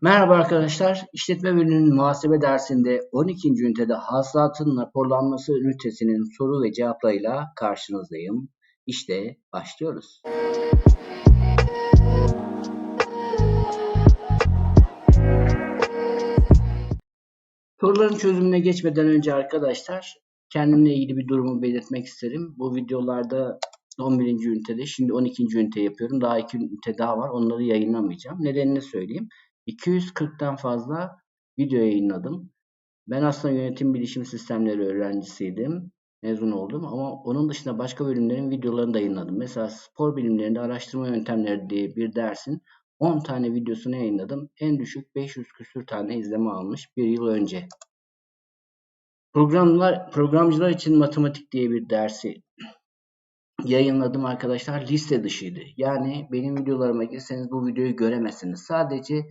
Merhaba arkadaşlar. İşletme bölümünün muhasebe dersinde 12. ünitede hasılatın raporlanması ünitesinin soru ve cevaplarıyla karşınızdayım. İşte başlıyoruz. Soruların çözümüne geçmeden önce arkadaşlar kendimle ilgili bir durumu belirtmek isterim. Bu videolarda 11. ünitede şimdi 12. ünite yapıyorum. Daha 2 ünite daha var. Onları yayınlamayacağım. Nedenini söyleyeyim. 240'tan fazla video yayınladım. Ben aslında yönetim bilişim sistemleri öğrencisiydim. Mezun oldum ama onun dışında başka bölümlerin videolarını da yayınladım. Mesela spor bilimlerinde araştırma yöntemleri diye bir dersin 10 tane videosunu yayınladım. En düşük 500 küsür tane izleme almış bir yıl önce. Programlar, programcılar için matematik diye bir dersi yayınladım arkadaşlar. Liste dışıydı. Yani benim videolarıma girseniz bu videoyu göremezsiniz. Sadece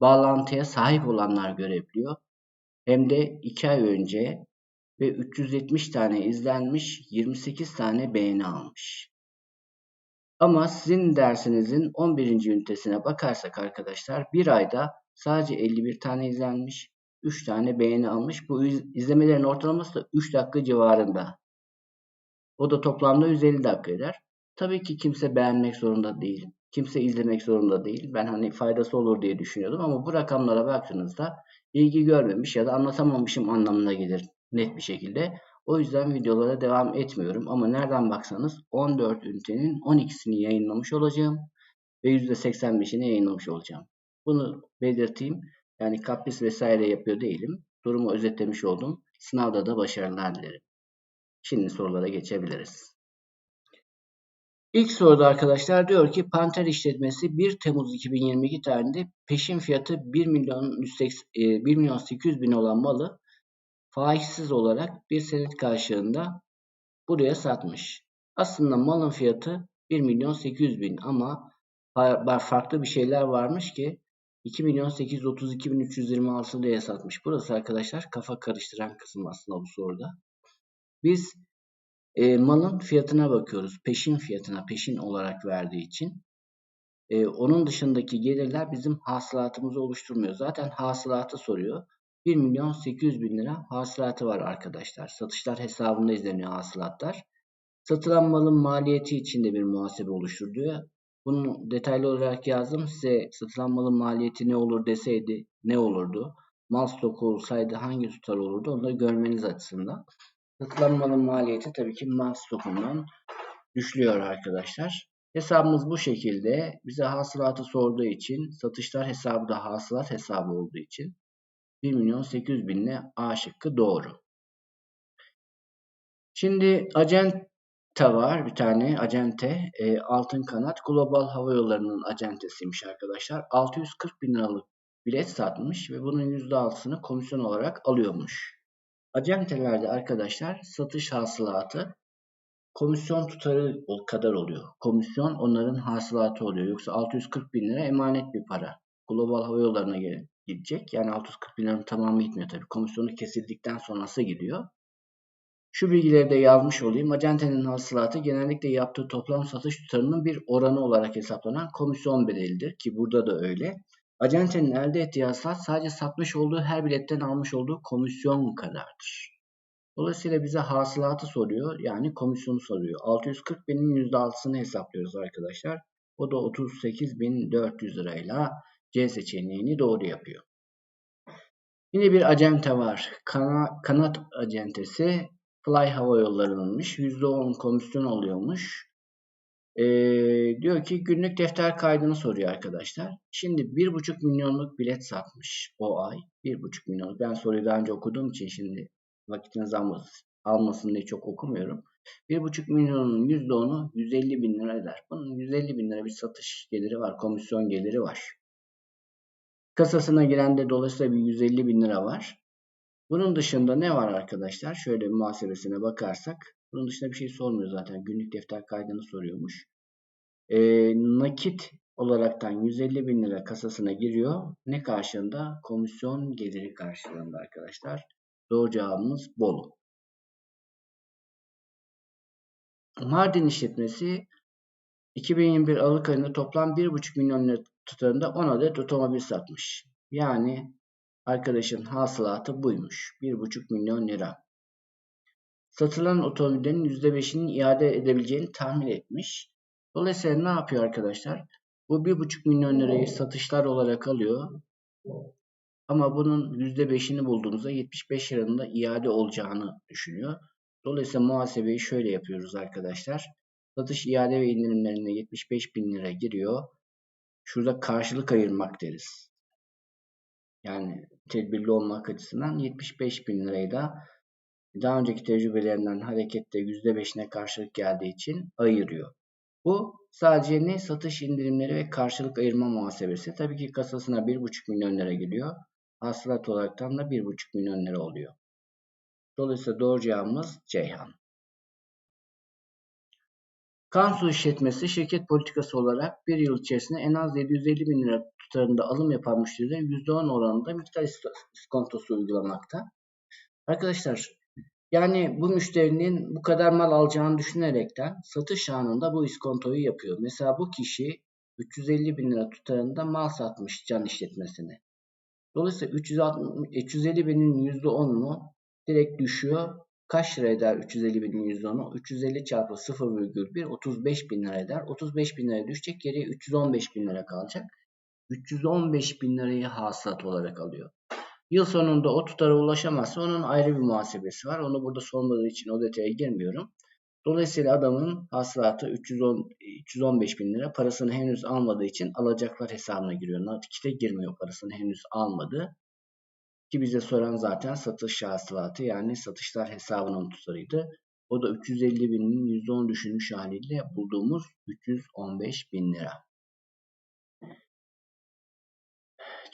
bağlantıya sahip olanlar görebiliyor. Hem de 2 ay önce ve 370 tane izlenmiş, 28 tane beğeni almış. Ama sizin dersinizin 11. ünitesine bakarsak arkadaşlar bir ayda sadece 51 tane izlenmiş, 3 tane beğeni almış. Bu izlemelerin ortalaması da 3 dakika civarında. O da toplamda 150 dakika eder. Tabii ki kimse beğenmek zorunda değil. Kimse izlemek zorunda değil. Ben hani faydası olur diye düşünüyordum ama bu rakamlara baktığınızda ilgi görmemiş ya da anlatamamışım anlamına gelir net bir şekilde. O yüzden videolara devam etmiyorum ama nereden baksanız 14 ünitenin 12'sini yayınlamış olacağım ve %85'ini yayınlamış olacağım. Bunu belirteyim. Yani kapris vesaire yapıyor değilim. Durumu özetlemiş oldum. Sınavda da başarılar dilerim. Şimdi sorulara geçebiliriz. İlk soruda arkadaşlar diyor ki Panter işletmesi 1 Temmuz 2022 tarihinde peşin fiyatı 1 milyon 1 e, milyon 800 bin olan malı faizsiz olarak bir senet karşılığında buraya satmış. Aslında malın fiyatı 1 milyon 800 bin ama farklı bir şeyler varmış ki 2 milyon 832 bin 326 liraya satmış. Burası arkadaşlar kafa karıştıran kısım aslında bu soruda. Biz e, malın fiyatına bakıyoruz. Peşin fiyatına peşin olarak verdiği için. E, onun dışındaki gelirler bizim hasılatımızı oluşturmuyor. Zaten hasılatı soruyor. 1 milyon 800 bin lira hasılatı var arkadaşlar. Satışlar hesabında izleniyor hasılatlar. Satılan malın maliyeti için de bir muhasebe oluşturuyor. Bunu detaylı olarak yazdım. Size satılan malın maliyeti ne olur deseydi ne olurdu? Mal stoku olsaydı hangi tutar olurdu? Onu da görmeniz açısından. Satılan maliyeti tabii ki mal stokundan düşülüyor arkadaşlar. Hesabımız bu şekilde. Bize hasılatı sorduğu için satışlar hesabı da hasılat hesabı olduğu için 1 milyon 800 bin ile A şıkkı doğru. Şimdi acenta var bir tane acente e, altın kanat global hava yollarının acentesiymiş arkadaşlar. 640 bin liralık bilet satmış ve bunun %6'sını komisyon olarak alıyormuş. Acentelerde arkadaşlar satış hasılatı komisyon tutarı kadar oluyor. Komisyon onların hasılatı oluyor. Yoksa 640 bin lira emanet bir para. Global hava yollarına gidecek. Yani 640 bin liranın tamamı gitmiyor tabii. Komisyonu kesildikten sonrası gidiyor. Şu bilgileri de yazmış olayım. Acentenin hasılatı genellikle yaptığı toplam satış tutarının bir oranı olarak hesaplanan komisyon bedelidir. Ki burada da öyle. Acentenin elde ettiği hasılat sadece satmış olduğu her biletten almış olduğu komisyon kadardır. Dolayısıyla bize hasılatı soruyor. Yani komisyonu soruyor. 640 binin %6'sını hesaplıyoruz arkadaşlar. O da 38.400 lirayla C seçeneğini doğru yapıyor. Yine bir acente var. Kana, kanat acentesi Fly Hava Yolları'nınmış. %10 komisyon oluyormuş. Ee, diyor ki günlük defter kaydını soruyor arkadaşlar. Şimdi 1,5 milyonluk bilet satmış o ay. 1,5 milyon. Ben soruyu daha önce okuduğum için şimdi vakitiniz almasın, diye çok okumuyorum. 1,5 milyonun %10'u 150 bin lira eder. Bunun 150 bin lira bir satış geliri var. Komisyon geliri var. Kasasına giren de dolayısıyla bir 150 bin lira var. Bunun dışında ne var arkadaşlar? Şöyle muhasebesine bakarsak. Bunun dışında bir şey sormuyor zaten. Günlük defter kaydını soruyormuş. E, nakit olaraktan 150 bin lira kasasına giriyor. Ne karşılığında? Komisyon geliri karşılığında arkadaşlar. Doğru cevabımız Bolu. Mardin işletmesi 2021 Aralık ayında toplam 1,5 milyon lira tutarında 10 adet otomobil satmış. Yani arkadaşın hasılatı buymuş. 1,5 milyon lira. Satılan otomobillerin %5'ini iade edebileceğini tahmin etmiş. Dolayısıyla ne yapıyor arkadaşlar? Bu 1,5 milyon lirayı satışlar olarak alıyor. Ama bunun %5'ini bulduğumuzda 75 liranın da iade olacağını düşünüyor. Dolayısıyla muhasebeyi şöyle yapıyoruz arkadaşlar. Satış iade ve indirimlerine 75 bin lira giriyor. Şurada karşılık ayırmak deriz. Yani tedbirli olmak açısından 75 bin lirayı da daha önceki tecrübelerinden hareketle %5'ine karşılık geldiği için ayırıyor. Bu sadece ne? Satış indirimleri ve karşılık ayırma muhasebesi. Tabii ki kasasına 1,5 milyon lira geliyor. Hasılat olaraktan da 1,5 milyon lira oluyor. Dolayısıyla doğru cevabımız Ceyhan. Kansu işletmesi şirket politikası olarak bir yıl içerisinde en az 750 bin lira tutarında alım yapan müşterilere %10 oranında miktar iskontosu uygulamakta. Arkadaşlar yani bu müşterinin bu kadar mal alacağını düşünerekten satış anında bu iskontoyu yapıyor. Mesela bu kişi 350 bin lira tutarında mal satmış can işletmesine. Dolayısıyla 360, 350 binin %10'unu direkt düşüyor. Kaç lira eder 350 binin %10'u? 350 çarpı 0,1 35 bin lira eder. 35 bin lira düşecek geriye 315 bin lira kalacak. 315 bin lirayı hasılat olarak alıyor. Yıl sonunda o tutara ulaşamazsa onun ayrı bir muhasebesi var. Onu burada sormadığı için o detaya girmiyorum. Dolayısıyla adamın hasılatı 310, 315 bin lira. Parasını henüz almadığı için alacaklar hesabına giriyor. Nakite girmiyor parasını henüz almadı. Ki bize soran zaten satış hasılatı yani satışlar hesabının tutarıydı. O da 350 binin %10 düşünmüş haliyle bulduğumuz 315 bin lira.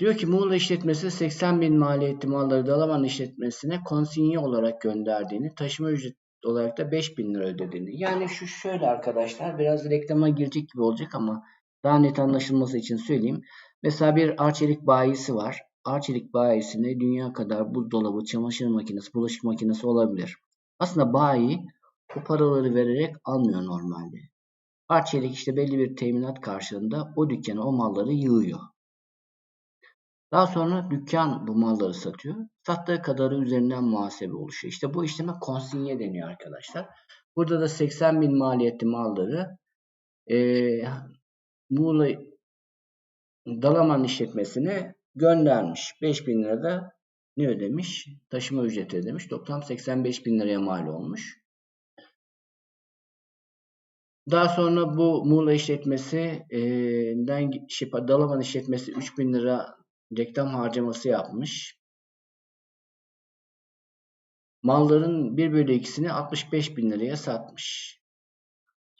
Diyor ki Muğla işletmesi 80 bin maliyetli malları Dalaman işletmesine konsinye olarak gönderdiğini, taşıma ücret olarak da 5 bin lira ödediğini. Yani şu şöyle arkadaşlar biraz reklama girecek gibi olacak ama daha net anlaşılması için söyleyeyim. Mesela bir Arçelik bayisi var. Arçelik bayisinde dünya kadar buzdolabı, çamaşır makinesi, bulaşık makinesi olabilir. Aslında bayi bu paraları vererek almıyor normalde. Arçelik işte belli bir teminat karşılığında o dükkana o malları yığıyor. Daha sonra dükkan bu malları satıyor. Sattığı kadarı üzerinden muhasebe oluşuyor. İşte bu işleme konsinye deniyor arkadaşlar. Burada da 80 bin maliyetli malları e, Muğla Dalaman işletmesine göndermiş. 5 bin lirada ne ödemiş? Taşıma ücreti ödemiş. Toplam 85 bin liraya mal olmuş. Daha sonra bu Muğla işletmesinden şey, Dalaman işletmesi 3 bin lira reklam harcaması yapmış. Malların 1 bölü 2'sini 65 bin liraya satmış.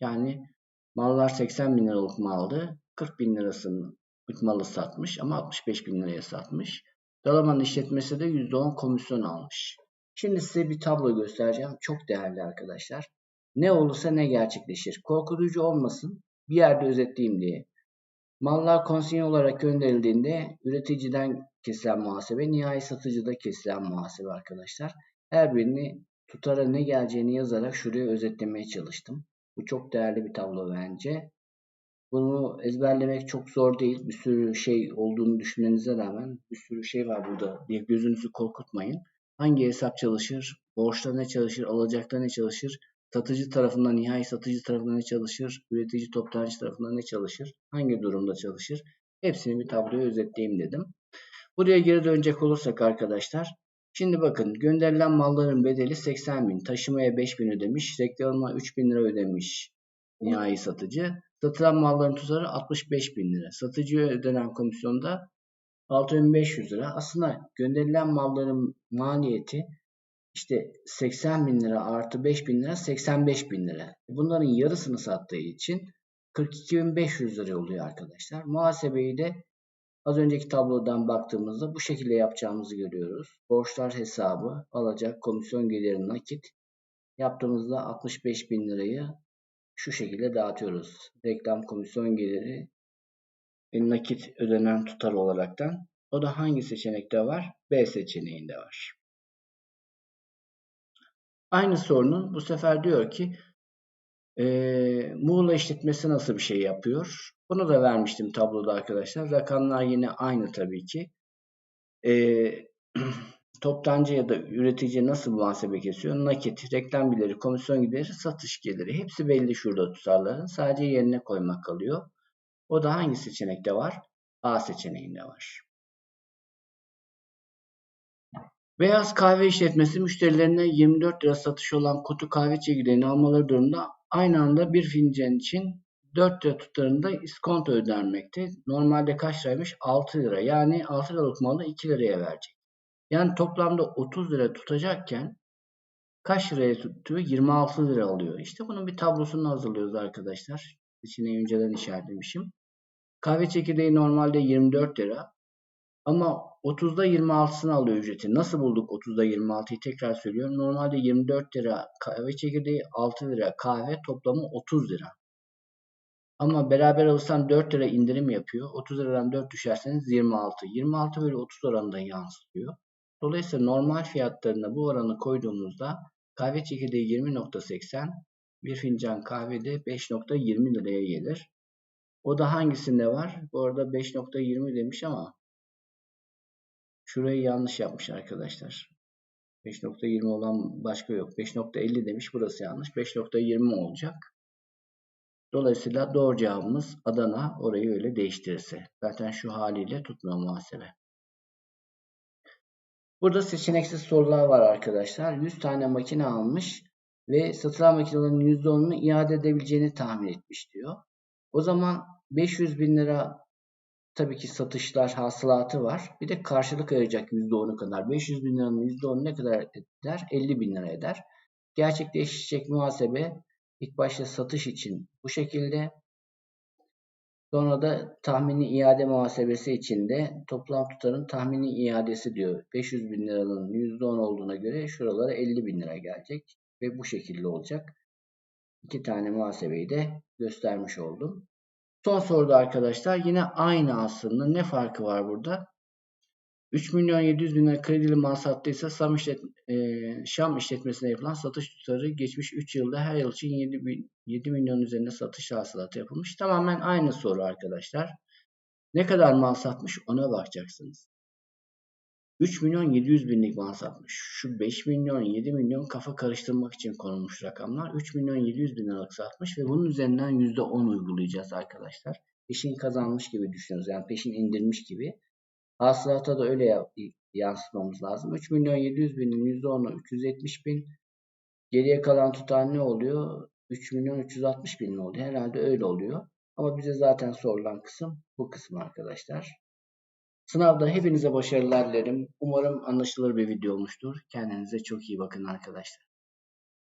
Yani mallar 80 bin liralık maldı. 40 bin lirasını malı satmış ama 65 bin liraya satmış. Dalaman işletmesi de %10 komisyon almış. Şimdi size bir tablo göstereceğim. Çok değerli arkadaşlar. Ne olursa ne gerçekleşir. Korkutucu olmasın. Bir yerde özetleyeyim diye. Mallar konsinye olarak gönderildiğinde üreticiden kesilen muhasebe, nihai satıcıda kesilen muhasebe arkadaşlar. Her birini tutara ne geleceğini yazarak şuraya özetlemeye çalıştım. Bu çok değerli bir tablo bence. Bunu ezberlemek çok zor değil. Bir sürü şey olduğunu düşünmenize rağmen bir sürü şey var burada diye gözünüzü korkutmayın. Hangi hesap çalışır, borçta ne çalışır, alacakta ne çalışır, satıcı tarafından, nihai satıcı tarafından ne çalışır, üretici toptancı tarafından ne çalışır, hangi durumda çalışır, hepsini bir tabloya özetleyeyim dedim. Buraya geri dönecek olursak arkadaşlar, şimdi bakın gönderilen malların bedeli 80 bin, taşımaya 5 bin ödemiş, reklama 3 bin lira ödemiş nihai satıcı. Satılan malların tutarı 65 bin lira. Satıcıya ödenen komisyonda 6500 lira. Aslında gönderilen malların maliyeti işte 80 bin lira artı 5 bin lira 85 bin lira. Bunların yarısını sattığı için 42.500 lira oluyor arkadaşlar. Muhasebeyi de az önceki tablodan baktığımızda bu şekilde yapacağımızı görüyoruz. Borçlar hesabı, alacak, komisyon geliri nakit yaptığımızda 65 bin lirayı şu şekilde dağıtıyoruz. Reklam komisyon geliri ve nakit ödenen tutar olaraktan. O da hangi seçenekte var? B seçeneğinde var. Aynı sorunun bu sefer diyor ki e, Muğla işletmesi nasıl bir şey yapıyor? Bunu da vermiştim tabloda arkadaşlar. Rakamlar yine aynı tabii ki. Ee, toptancı ya da üretici nasıl muhasebe kesiyor? Nakit, reklam geliri, komisyon gideri, satış geliri. Hepsi belli şurada tutarların. Sadece yerine koymak kalıyor. O da hangi seçenekte var? A seçeneğinde var. Beyaz kahve işletmesi müşterilerine 24 lira satış olan kutu kahve çekirdeğini almaları durumunda aynı anda bir fincan için 4 lira tutarında iskonto ödenmekte. Normalde kaç liraymış? 6 lira. Yani 6 liralık malı 2 liraya verecek. Yani toplamda 30 lira tutacakken kaç liraya tutuyor? 26 lira alıyor. İşte bunun bir tablosunu hazırlıyoruz arkadaşlar. İçine önceden işaretlemişim. Kahve çekirdeği normalde 24 lira. Ama 30'da 26'sını alıyor ücreti. Nasıl bulduk 30'da 26'yı tekrar söylüyorum. Normalde 24 lira kahve çekirdeği 6 lira kahve toplamı 30 lira. Ama beraber alırsan 4 lira indirim yapıyor. 30 liradan 4 düşerseniz 26. 26 bölü 30 oranında yansıtıyor. Dolayısıyla normal fiyatlarına bu oranı koyduğumuzda kahve çekirdeği 20.80 bir fincan kahvede 5.20 liraya gelir. O da hangisinde var? Bu arada 5.20 demiş ama şurayı yanlış yapmış arkadaşlar. 5.20 olan başka yok. 5.50 demiş. Burası yanlış. 5.20 olacak. Dolayısıyla doğru cevabımız Adana. Orayı öyle değiştirirse. Zaten şu haliyle tutmuyor muhasebe. Burada seçeneksiz sorular var arkadaşlar. 100 tane makine almış ve satılan makinelerin %10'unu iade edebileceğini tahmin etmiş diyor. O zaman 500 bin lira tabii ki satışlar hasılatı var. Bir de karşılık ayıracak %10'u kadar. 500 bin liranın %10'u ne kadar eder? 50 bin lira eder. Gerçekleşecek muhasebe ilk başta satış için bu şekilde. Sonra da tahmini iade muhasebesi için de toplam tutarın tahmini iadesi diyor. 500 bin liranın %10 olduğuna göre şuralara 50 bin lira gelecek. Ve bu şekilde olacak. İki tane muhasebeyi de göstermiş oldum. Son soruda arkadaşlar yine aynı aslında. Ne farkı var burada? 3 milyon 700 bin lira kredili mal sattıysa Şam, işlet, e, Şam işletmesine yapılan satış tutarı geçmiş 3 yılda her yıl için 7, bin, 7 milyon üzerinde satış hasılatı yapılmış. Tamamen aynı soru arkadaşlar. Ne kadar mal satmış ona bakacaksınız. 3 milyon 700 binlik mal satmış. Şu 5 milyon 7 milyon kafa karıştırmak için konulmuş rakamlar. 3 milyon 700 bin liralık satmış ve bunun üzerinden %10 uygulayacağız arkadaşlar. Peşin kazanmış gibi düşünüyoruz. Yani peşin indirmiş gibi. Hasılata da öyle yansıtmamız lazım. 3 milyon 700 binin %10'u 370 bin. Geriye kalan tutar ne oluyor? 3 milyon 360 bin oluyor. Herhalde öyle oluyor. Ama bize zaten sorulan kısım bu kısım arkadaşlar. Sınavda hepinize başarılar dilerim. Umarım anlaşılır bir video olmuştur. Kendinize çok iyi bakın arkadaşlar.